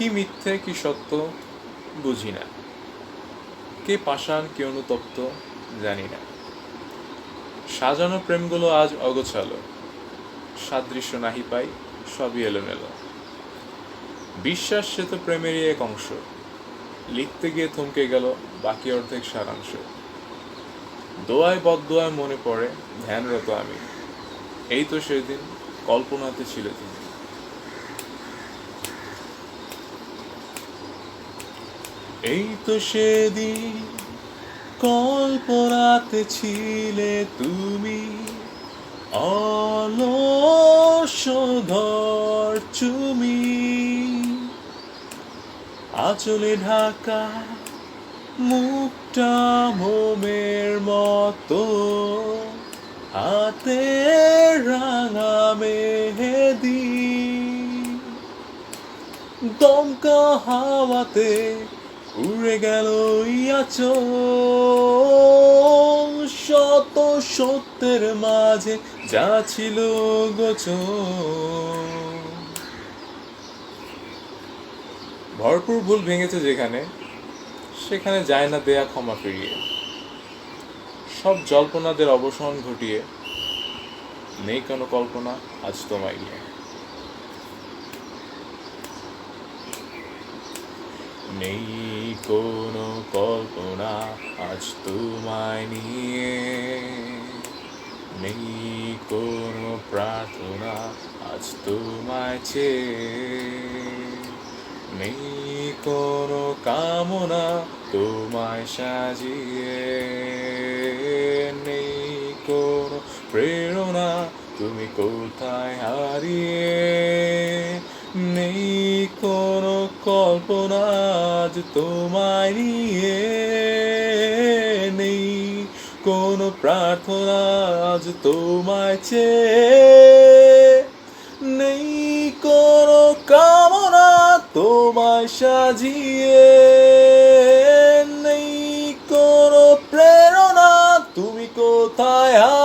কি মিথ্যে, কি সত্য বুঝি না। কে পাষাণ, কে অনুতপ্ত জানি না। সাজানো প্রেমগুলো আজ অগোছালো। সাদৃশ্য নাহি পাই, সবই এলোমেলো। বিশ্বাস সে তো প্রেমেরই এক অংশ। লিখতে গিয়ে থমকে গেল বাকি অর্ধেক সারাংশ। দোয়ায় বদদোয়ায় মনে পড়ে, ধ্যানরত আমি। এই তো সেদিন, কল্পনাতে ছিল তুমি এই তো সেদিন কল্পনাতে ছিলে তুমি। অলস ঘর চুমি। আচলে ঢাকা মুখটা মোমের মতো। হাতে রাঙা মেহেদি। দমকা হাওয়াতে উড়ে গেল ইয়াচো শত সত্যের মাঝে যা ছিল গোচো ভরপুর ভুল ভেঙেছে যেখানে, সেখানে যায় না দেয়া ক্ষমা ফিরিয়ে। সব জল্পনাদের অবসান ঘটিয়ে, নেই কোনো কল্পনা আজ তোমায় নিয়ে। নেই কোনো কল্পনা আজ তোমায় নিয়ে। নেই কোনো প্রার্থনা আজ তোমায় চেয়ে। নেই কোনো কামনা তোমায় সাজিয়ে। নেই কোনো প্রেরণা তুমি কোথায় হারিয়ে। কল্পনা আজ তোমায় নিয়ে নেই। কোনো প্রার্থনা আজ তোমায় চেয়ে নেই। কোনো কামনা তোমায় সাজিয়ে নেই। কোনো প্রেরণা তুমি কোথায়